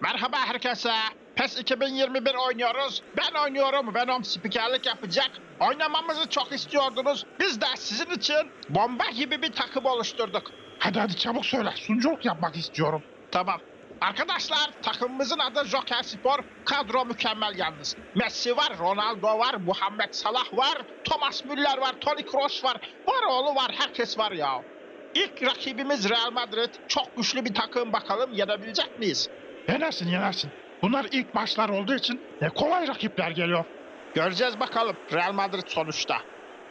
Merhaba herkese. PES 2021 oynuyoruz. Ben oynuyorum. Venom spikerlik yapacak. Oynamamızı çok istiyordunuz. Biz de sizin için bomba gibi bir takım oluşturduk. Hadi hadi çabuk söyle. Sunuculuk yapmak istiyorum. Tamam. Arkadaşlar takımımızın adı Joker Spor. Kadro mükemmel yalnız. Messi var, Ronaldo var, Muhammed Salah var, Thomas Müller var, Toni Kroos var. Var oğlu var, herkes var ya. İlk rakibimiz Real Madrid. Çok güçlü bir takım bakalım yenebilecek miyiz? Yenersin yenersin. Bunlar ilk maçlar olduğu için e, kolay rakipler geliyor. Göreceğiz bakalım Real Madrid sonuçta.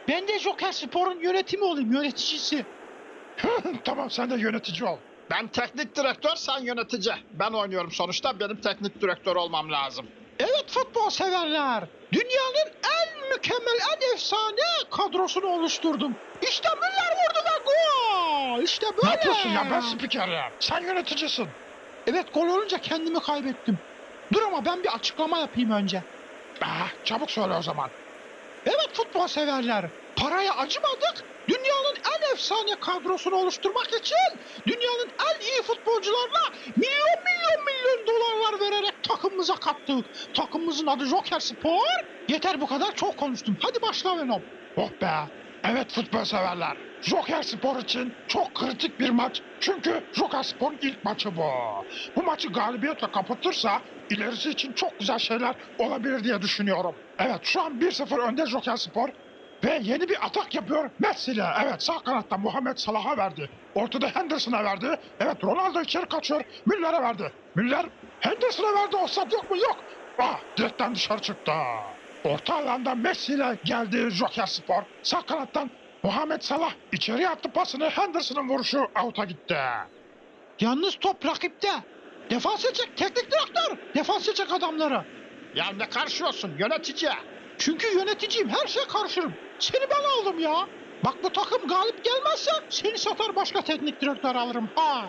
Ben de Joker Spor'un yönetimi olayım, yöneticisi. tamam sen de yönetici ol. Ben teknik direktör, sen yönetici. Ben oynuyorum sonuçta. Benim teknik direktör olmam lazım. Evet futbol severler. Dünyanın en mükemmel, en efsane kadrosunu oluşturdum. İşte Müller vurdu ve gol. İşte böyle. Ne yapıyorsun ya ben spikerim. Sen yöneticisin. Evet gol olunca kendimi kaybettim. Dur ama ben bir açıklama yapayım önce. Ah, çabuk söyle o zaman. Evet futbol severler. Paraya acımadık. Dünyanın en efsane kadrosunu oluşturmak için dünyanın en iyi futbolcularına milyon milyon milyon dolarlar vererek takımımıza kattık. Takımımızın adı Joker Spor. Yeter bu kadar çok konuştum. Hadi başla Venom. Oh be. Evet futbol severler. Joker Spor için çok kritik bir maç. Çünkü Joker Spor'un ilk maçı bu. Bu maçı galibiyetle kapatırsa ilerisi için çok güzel şeyler olabilir diye düşünüyorum. Evet şu an 1-0 önde Joker Spor. Ve yeni bir atak yapıyor Messi ile. Evet sağ kanatta Muhammed Salah'a verdi. Ortada Henderson'a verdi. Evet Ronaldo içeri kaçıyor. Müller'e verdi. Müller Henderson'a verdi. Offside yok mu? Yok. Ah direkten dışarı çıktı. Orta alanda Messi ile geldi Joker Spor. Sağ kanattan Muhammed Salah içeri attı pasını. Henderson'ın vuruşu out'a gitti. Yalnız top rakipte. Defans çek teknik direktör. Defans çek adamları. Ya ne karşıyorsun yönetici? Çünkü yöneticiyim her şeye karşırım. Seni ben aldım ya. Bak bu takım galip gelmezse seni satar başka teknik direktör alırım ha.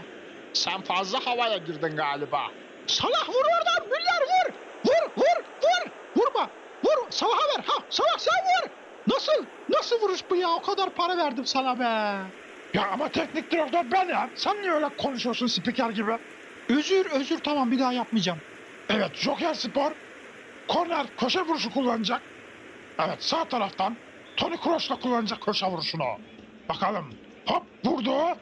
Sen fazla havaya girdin galiba. Salah vur oradan Müller vur. Vur vur vur. Vurma. Vur Salah'a ver. Ha Salah sen vur. Nasıl? Nasıl vuruş bu ya? O kadar para verdim sana be. Ya ama teknik direktör ben ya. Sen niye öyle konuşuyorsun spiker gibi? Özür özür tamam bir daha yapmayacağım. Evet Joker Spor korner köşe vuruşu kullanacak. Evet sağ taraftan Toni Kroos'la kullanacak köşe vuruşunu. Bakalım. Hop vurdu.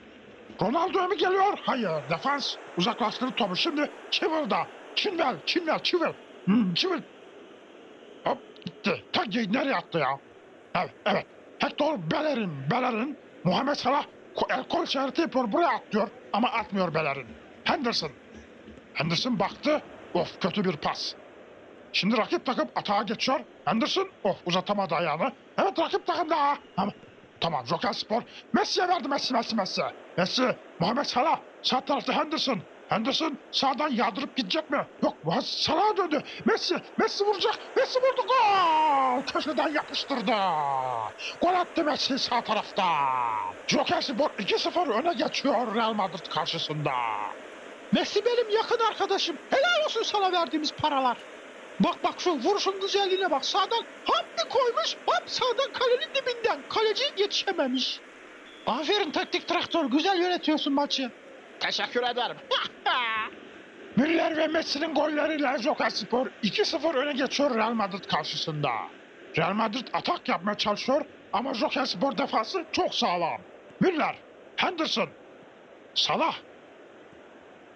Ronaldo mu geliyor? Hayır. Defans uzaklaştırdı topu. Şimdi Chival'da. Chilwell, Chilwell, Chilwell. Hmm, Chilwell. Hop gitti. Tak nereye attı ya? Evet, evet. Hector Bellerin, Bellerin. Muhammed Salah el kol işareti yapıyor. Buraya atlıyor ama atmıyor Bellerin. Henderson. Henderson baktı. Of kötü bir pas. Şimdi rakip takım atağa geçiyor. Henderson of uzatamadı ayağını. Evet rakip takım daha. Ama, tamam Joker Spor. Messi'ye verdi Messi Messi Messi. Messi Muhammed Salah. Sağ tarafta Henderson. Henderson sağdan yardırıp gidecek mi? Yok Muhammed Salah'a döndü. Messi, Messi vuracak. Messi vurdu gol. Köşeden yapıştırdı. Gol attı Messi sağ tarafta. Joker Spor 2-0 öne geçiyor Real Madrid karşısında. Messi benim yakın arkadaşım. Helal olsun sana verdiğimiz paralar. Bak bak şu vuruşun güzelliğine bak. Sağdan hop bir koymuş. Hop sağdan kalenin dibinden. Kaleci yetişememiş. Aferin teknik direktör. Güzel yönetiyorsun maçı. Teşekkür ederim. Müller ve Messi'nin golleriyle Joker Spor 2-0 öne geçiyor Real Madrid karşısında. Real Madrid atak yapmaya çalışıyor ama Joker Spor defansı çok sağlam. Müller, Henderson, Salah.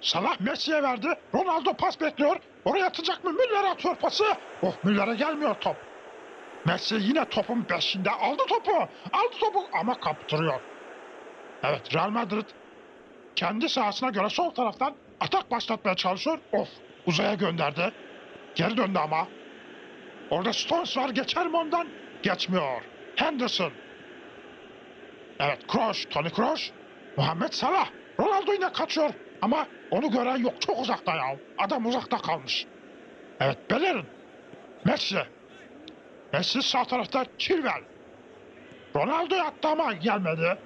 Salah Messi'ye verdi. Ronaldo pas bekliyor. Oraya atacak mı? Müller atıyor pası. Oh Müller'e gelmiyor top. Messi yine topun peşinde. Aldı topu. Aldı topu ama kaptırıyor. Evet Real Madrid kendi sahasına göre sol taraftan atak başlatmaya çalışıyor. Of uzaya gönderdi. Geri döndü ama. Orada Stones var geçer mi ondan? Geçmiyor. Henderson. Evet Kroos, Toni Kroos. Muhammed Salah. Ronaldo yine kaçıyor. Ama onu gören yok. Çok uzakta ya. Adam uzakta kalmış. Evet Bellerin. Messi. Messi sağ tarafta Chilwell. Ronaldo yattı ama gelmedi.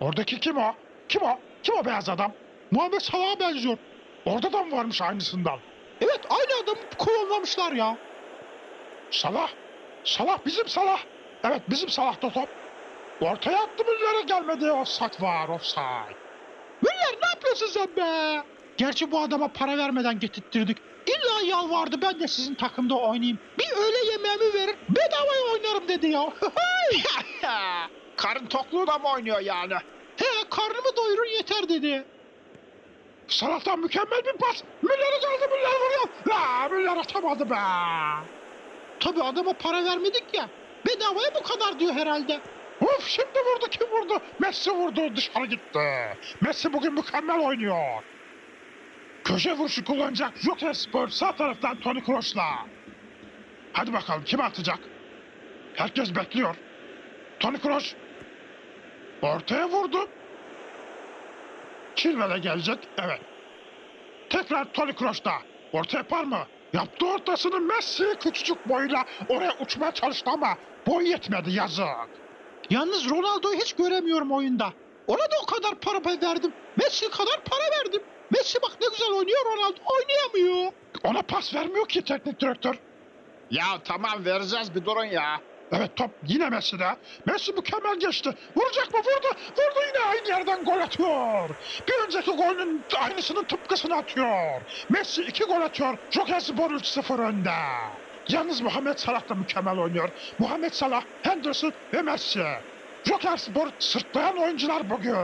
Oradaki kim o? Kim o? Kim o beyaz adam? Muhammed Salah'a benziyor. Orada da mı varmış aynısından? Evet aynı adamı klonlamışlar ya. Salah. Salah bizim Salah. Evet bizim Salah'ta top. Ortaya attı Müller'e gelmedi. Offside var offside. Müller ne yapıyorsun sen be? Gerçi bu adama para vermeden getirttirdik. İlla yalvardı ben de sizin takımda oynayayım. Bir öğle yemeğimi verin bedavaya oynarım dedi ya. Karın tokluğu da mı oynuyor yani? He karnımı doyurun yeter dedi. Salah'tan mükemmel bir pas. Müller'e geldi Müller vuruyor. La Müller atamadı be. Tabi adama para vermedik ya. Bedavaya bu kadar diyor herhalde. Of şimdi vurdu kim vurdu? Messi vurdu dışarı gitti. Messi bugün mükemmel oynuyor. Köşe vuruşu kullanacak Joker Spor sağ taraftan Toni Kroos'la. Hadi bakalım kim atacak? Herkes bekliyor. Toni Kroos ortaya vurdu. Chilwell'e gelecek. Evet. Tekrar Toni Kroos'ta. Orta yapar mı? Yaptı ortasını Messi küçücük boyuyla oraya uçmaya çalıştı ama boy yetmedi yazık. Yalnız Ronaldo'yu hiç göremiyorum oyunda. Ona da o kadar para verdim. Messi kadar para verdim. Messi bak ne güzel oynuyor Ronaldo oynayamıyor. Ona pas vermiyor ki teknik direktör. Ya tamam vereceğiz bir durun ya. Evet top yine Messi'de. Messi mükemmel geçti. Vuracak mı? Vurdu. Vurdu yine aynı yerden gol atıyor. Bir önceki golünün aynısının tıpkısını atıyor. Messi iki gol atıyor. Joker Spor 3-0 önde. Yalnız Muhammed Salah da mükemmel oynuyor. Muhammed Salah, Henderson ve Messi. Joker Spor sırtlayan oyuncular bugün.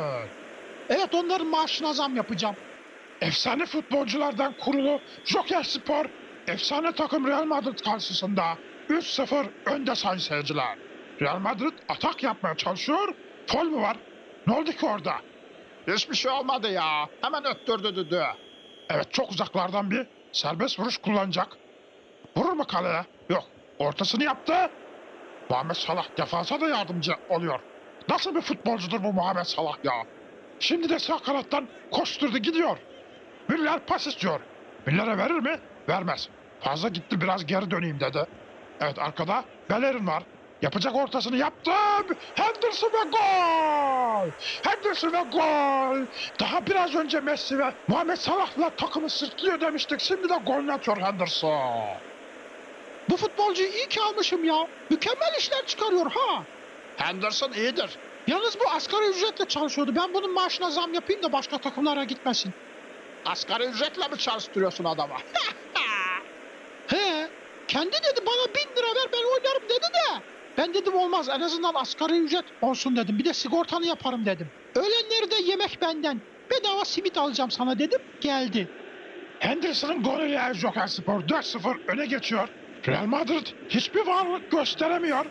Evet onların maaşına zam yapacağım. Efsane futbolculardan kurulu Joker Spor, efsane takım Real Madrid karşısında 3-0 önde sayın seyirciler. Real Madrid atak yapmaya çalışıyor. Fol mu var? Ne oldu ki orada? Hiçbir şey olmadı ya. Hemen öttürdü düdüğü. Evet çok uzaklardan bir serbest vuruş kullanacak. Vurur mu kaleye? Yok. Ortasını yaptı. Muhammed Salah defansa da yardımcı oluyor. Nasıl bir futbolcudur bu Muhammed Salah ya? Şimdi de sağ kanattan koşturdu gidiyor. Müller pas istiyor. Müller'e verir mi? Vermez. Fazla gitti biraz geri döneyim dedi. Evet arkada Bellerin var. Yapacak ortasını yaptı. Henderson ve gol! Henderson ve gol! Daha biraz önce Messi ve Muhammed Salah'la takımı sırtlıyor demiştik. Şimdi de golünü atıyor Henderson. Bu futbolcuyu iyi ki almışım ya. Mükemmel işler çıkarıyor ha. Henderson iyidir. Yalnız bu asgari ücretle çalışıyordu. Ben bunun maaşına zam yapayım da başka takımlara gitmesin. Asgari ücretle mi çalıştırıyorsun adama? Kendi dedi bana bin lira ver ben oynarım dedi de. Ben dedim olmaz en azından asgari ücret olsun dedim. Bir de sigortanı yaparım dedim. Öğlenleri de yemek benden. Bedava simit alacağım sana dedim. Geldi. Henderson'ın golüyle Joker Spor 4-0 öne geçiyor. Real Madrid hiçbir varlık gösteremiyor.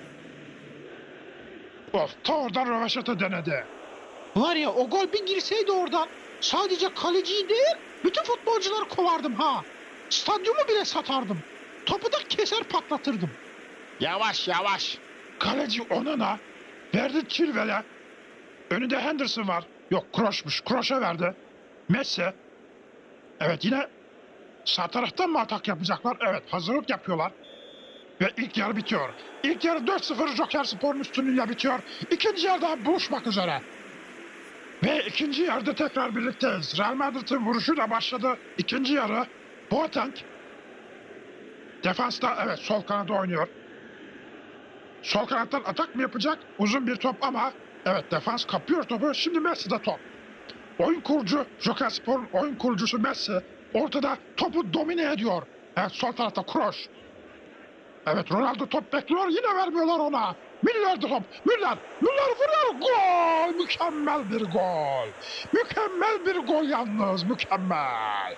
Of ta oradan röveşata denedi. Var ya o gol bir girseydi oradan sadece kaleciyi değil bütün futbolcuları kovardım ha. Stadyumu bile satardım. Topu da keser patlatırdım. yavaş yavaş. Kaleci Onana verdi Chilwell'e. Önünde Henderson var. Yok Kroos'muş. Kroos'a verdi. Messi. Evet yine sağ taraftan mı atak yapacaklar? Evet hazırlık yapıyorlar. Ve ilk yarı bitiyor. İlk yarı 4-0 Joker Spor'un üstünlüğüyle bitiyor. İkinci yarıda buluşmak üzere. Ve ikinci yarıda tekrar birlikteyiz. Real Madrid'in vuruşu da başladı. İkinci yarı Boateng defansta evet sol kanada oynuyor. Sol kanattan atak mı yapacak? Uzun bir top ama evet defans kapıyor topu. Şimdi Messi'de top. Oyun kurucu Joker Spor'un oyun kurucusu Messi ortada topu domine ediyor. Evet sol tarafta Kroos. Evet Ronaldo top bekliyor yine vermiyorlar ona. Müller de top. Müller. Müller vuruyor. Gol. Mükemmel bir gol. Mükemmel bir gol yalnız. Mükemmel.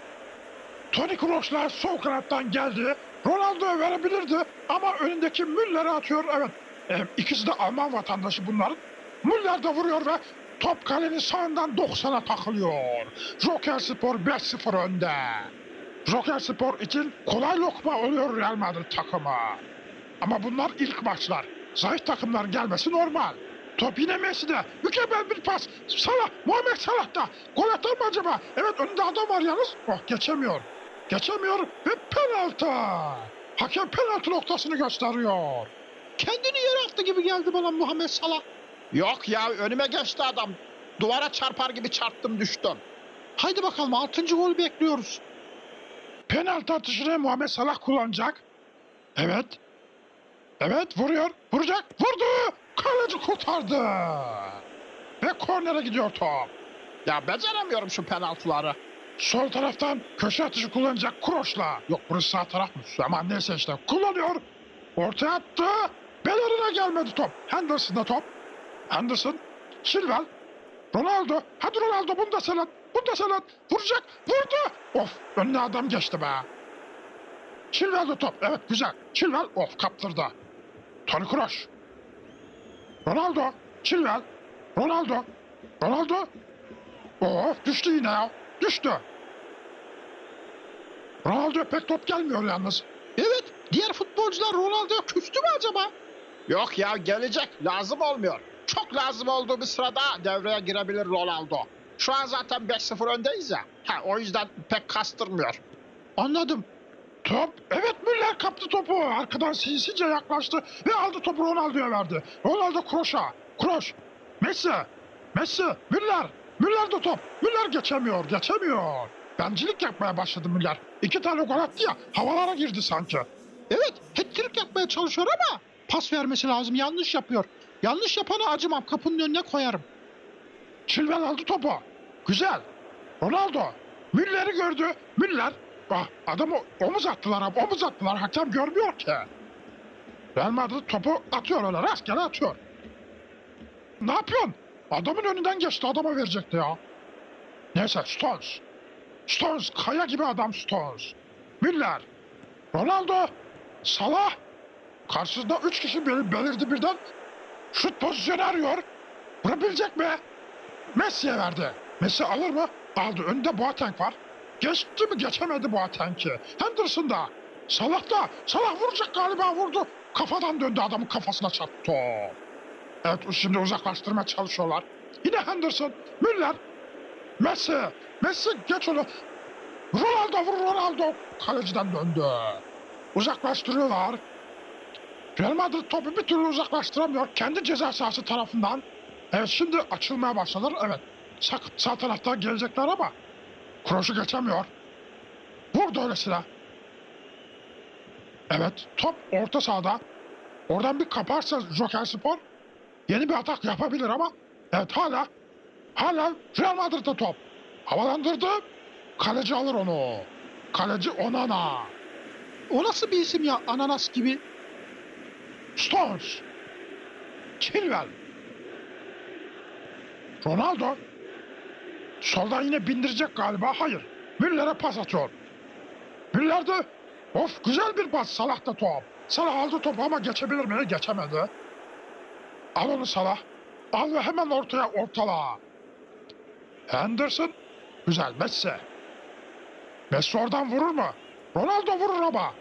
Toni Kroos'la sol kanattan geldi. Ronaldo'ya verebilirdi ama önündeki Müller'e atıyor. Evet e, ikisi de Alman vatandaşı bunların. Müller de vuruyor ve top kalenin sağından 90'a takılıyor. Joker Spor 5-0 önde. Joker Spor için kolay lokma oluyor Real Madrid takımı. Ama bunlar ilk maçlar. Zayıf takımların gelmesi normal. Top yine Messi'de. Mükemmel bir pas. Salah, Muhammed Salah da. Gol atar mı acaba? Evet önünde adam var yalnız. Oh geçemiyor. Geçemiyor ve penaltı. Hakem penaltı noktasını gösteriyor. Kendini yere attı gibi geldi bana Muhammed Salah. Yok ya önüme geçti adam. Duvara çarpar gibi çarptım düştüm. Haydi bakalım 6. gol bekliyoruz. Penaltı atışını Muhammed Salah kullanacak. Evet. Evet vuruyor. Vuracak. Vurdu. Kaleci kurtardı. Ve kornere gidiyor top. Ya beceremiyorum şu penaltıları. Sol taraftan köşe atışı kullanacak Kroos'la. Yok burası sağ tarafmış ama neyse işte kullanıyor. Ortaya attı. Bellerine gelmedi top. Henderson'da top. Henderson. Silval. Ronaldo. Hadi Ronaldo bunu da sen at. Bunu da sen. Vuracak. Vurdu. Of önüne adam geçti be. Chilwell'de top. Evet güzel. Chilwell of kaptırdı. Toni Kroos. Ronaldo. Chilwell. Ronaldo. Ronaldo. Of düştü yine ya. Düştü. Ronaldo pek top gelmiyor yalnız. Evet, diğer futbolcular Ronaldo'ya küstü mü acaba? Yok ya gelecek lazım olmuyor. Çok lazım olduğu bir sırada devreye girebilir Ronaldo. Şu an zaten 5-0 öndeyiz ya. Ha, o yüzden pek kastırmıyor. Anladım. Top. Evet Müller kaptı topu. Arkadan sinsice yaklaştı ve aldı topu Ronaldo'ya verdi. Ronaldo Kroos'a. Kroos. Messi. Messi. Müller. Müller de top. Müller geçemiyor. Geçemiyor. Bencilik yapmaya başladı Müller. İki tane gol attı ya. Havalara girdi sanki. Evet, hat-trick yapmaya çalışıyor ama pas vermesi lazım. Yanlış yapıyor. Yanlış yapana acımam. Kapının önüne koyarım. Chilwell aldı topu. Güzel. Ronaldo. Müller'i gördü. Müller. Ah, adamı omuz attılar abi. Omuz attılar. Hakem görmüyor ki. Real Madrid topu atıyor öyle. Rastgele atıyor. Ne yapıyorsun? Adamın önünden geçti. Adama verecekti ya. Neyse Stones. Stones. Kaya gibi adam Stones. Müller. Ronaldo. Salah. Karşısında üç kişi bel- belirdi birden. Şut pozisyonu arıyor. Vurabilecek mi? Messi'ye verdi. Messi alır mı? Aldı. Önünde Boateng var. Geçti mi? Geçemedi Boateng'i. Henderson da. Salah da. Salah vuracak galiba vurdu. Kafadan döndü adamın kafasına çattı. Evet şimdi uzaklaştırmaya çalışıyorlar. Yine Henderson. Müller. Messi. Messi geç onu. Ronaldo vur Ronaldo. Kaleciden döndü. Uzaklaştırıyorlar. Real Madrid topu bir türlü uzaklaştıramıyor. Kendi ceza sahası tarafından. Evet şimdi açılmaya başladılar. Evet. Sağ, sağ taraftan gelecekler ama Kroos'u geçemiyor. Vurdu öylesine. Evet top orta sahada. Oradan bir kaparsa Joker Spor yeni bir atak yapabilir ama evet hala hala Real Madrid'de top. Havalandırdı. Kaleci alır onu. Kaleci Onana. O nasıl bir isim ya? Ananas gibi. Stones. Chilwell. Ronaldo. Soldan yine bindirecek galiba. Hayır. Müller'e pas atıyor. Müller de of güzel bir pas. Salah da top. Salah aldı topu ama geçebilir mi? Geçemedi. Al onu Salah. Al ve hemen ortaya ortala. Henderson. Güzel. Messi. Messi oradan vurur mu? Ronaldo vurur ama.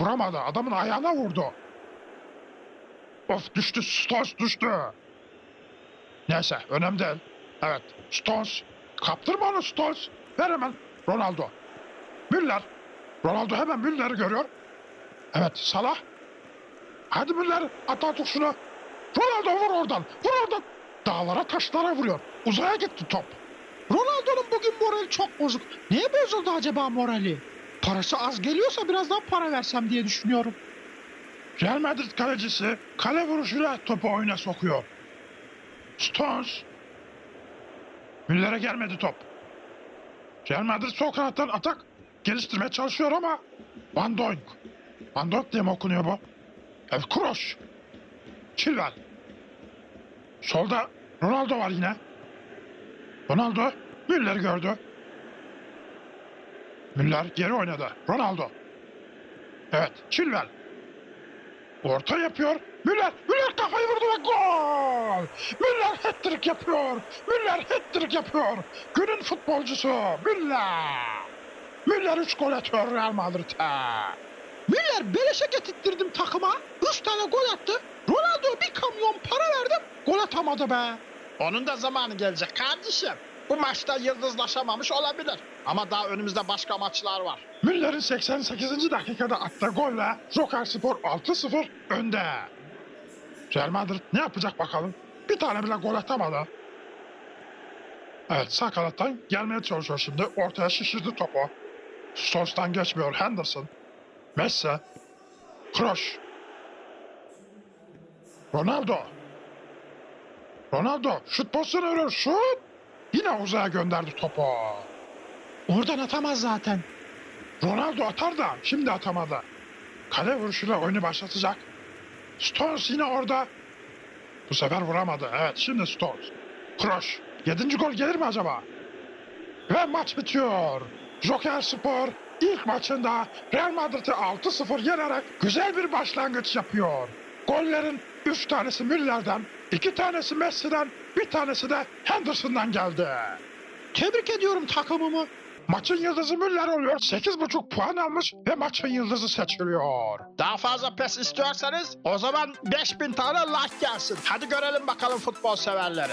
Vuramadı. Adamın ayağına vurdu. Of düştü Stones düştü. Neyse önemli değil. Evet Stones. Kaptırma onu Stones. Ver hemen Ronaldo. Müller. Ronaldo hemen Müller'i görüyor. Evet Salah. Hadi Müller at artık şunu. Ronaldo vur oradan. Vur oradan. Dağlara taşlara vuruyor. Uzaya gitti top. Ronaldo'nun bugün morali çok bozuk. Niye bozuldu acaba morali? Parası az geliyorsa birazdan para versem diye düşünüyorum. Real Madrid kalecisi kale vuruşuyla topu oyuna sokuyor. Stones. Müller'e gelmedi top. Real Madrid sol kanattan atak geliştirmeye çalışıyor ama Van Dijk. Van Dijk diye mi okunuyor bu? Evet Kroos. Chilwell. Solda Ronaldo var yine. Ronaldo Müller gördü. Müller geri oynadı. Ronaldo. Evet Chilwell. Orta yapıyor. Müller, Müller kafayı vurdu ve gol! Müller hat-trick yapıyor. Müller hat-trick yapıyor. Günün futbolcusu Müller. Müller 3 gol atıyor Real Madrid'e. Müller beleşe getirttirdim takıma. Üç tane gol attı. Ronaldo bir kamyon para verdim. Gol atamadı be. Onun da zamanı gelecek kardeşim. Bu maçta yıldızlaşamamış olabilir. Ama daha önümüzde başka maçlar var. Müller'in 88. dakikada attığı golle Joker Spor 6-0 önde. Real Madrid ne yapacak bakalım? Bir tane bile gol atamadı. Evet sağ gelmeye çalışıyor şimdi. Ortaya şişirdi topu. Stones'tan geçmiyor Henderson. Messi. Kroos. Ronaldo. Ronaldo şut pozisyonu arıyor şut. Yine uzaya gönderdi topu. Oradan atamaz zaten. Ronaldo atar da şimdi atamadı. Kale vuruşuyla oyunu başlatacak. Stones yine orada. Bu sefer vuramadı. Evet şimdi Stones. Kroos. Yedinci gol gelir mi acaba? Ve maç bitiyor. Joker Spor ilk maçında Real Madrid'i 6-0 yenerek güzel bir başlangıç yapıyor. Gollerin 3 tanesi Müller'den, 2 tanesi Messi'den, bir tanesi de Henderson'dan geldi. Tebrik ediyorum takımımı. Maçın yıldızı Müller oluyor. 8,5 puan almış ve maçın yıldızı seçiliyor. Daha fazla pes istiyorsanız o zaman 5000 tane like gelsin. Hadi görelim bakalım futbol severleri.